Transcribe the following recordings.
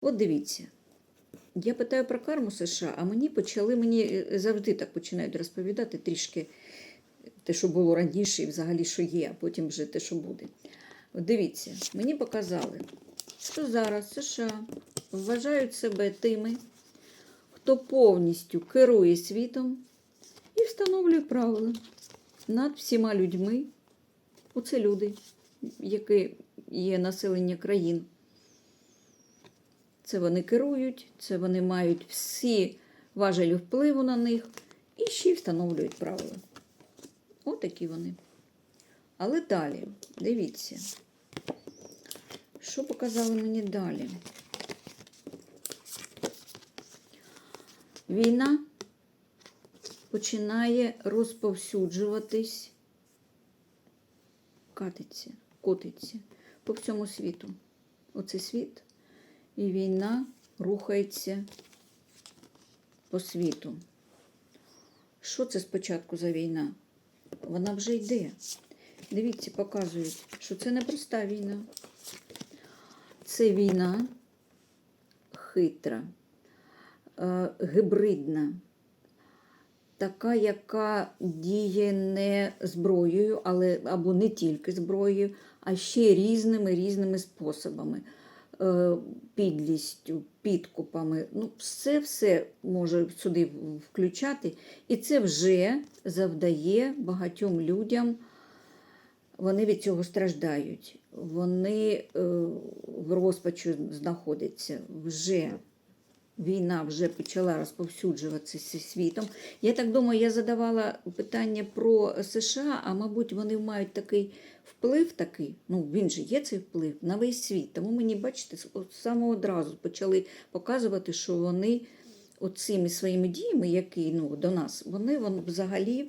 От дивіться. Я питаю про карму США, а мені почали, мені е, завжди так починають розповідати трішки те, що було раніше, і взагалі, що є, а потім вже те, що буде. От дивіться, мені показали, що зараз США вважають себе тими, хто повністю керує світом і встановлює правила над всіма людьми. Оце люди, які є населення країн. Це вони керують, це вони мають всі важелі впливу на них і ще й встановлюють правила. Отакі вони. Але далі, дивіться, що показали мені далі. Війна починає розповсюджуватись, катиться, котиться по всьому світу. Оце світ. І війна рухається по світу. Що це спочатку за війна? Вона вже йде. Дивіться, показують, що це не проста війна. Це війна хитра, е, гибридна, така, яка діє не зброєю, але або не тільки зброєю, а ще різними різними способами. Е, Підлістю, підкупами. Ну, все все може сюди включати. І це вже завдає багатьом людям, вони від цього страждають. Вони е, в розпачу знаходяться вже. Війна вже почала розповсюджуватися світом. Я так думаю, я задавала питання про США, а мабуть, вони мають такий вплив такий, ну він же є цей вплив на весь світ. Тому мені, бачите, самого одразу почали показувати, що вони оцими своїми діями, які ну, до нас, вони, вони взагалі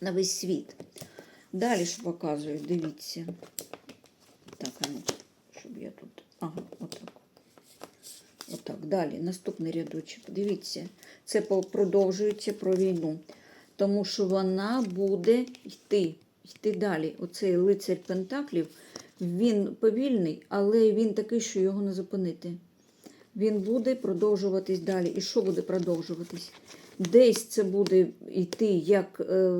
на весь світ. Далі що показують, дивіться. Так, ну, щоб я тут. Ага, отак. Далі, наступний рядочок. Дивіться, це продовжується про війну. Тому що вона буде йти, йти далі. Оцей лицар Пентаклів, він повільний, але він такий, що його не зупинити. Він буде продовжуватись далі. І що буде продовжуватись? Десь це буде йти як е,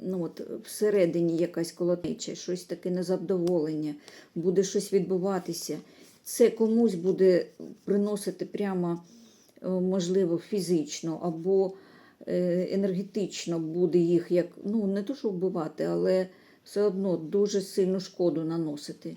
ну от, всередині якась колотнеча, щось таке незадоволення, буде щось відбуватися. Це комусь буде приносити прямо, е, можливо, фізично або е, енергетично буде їх як, ну, не то, що вбивати, але все одно дуже сильну шкоду наносити.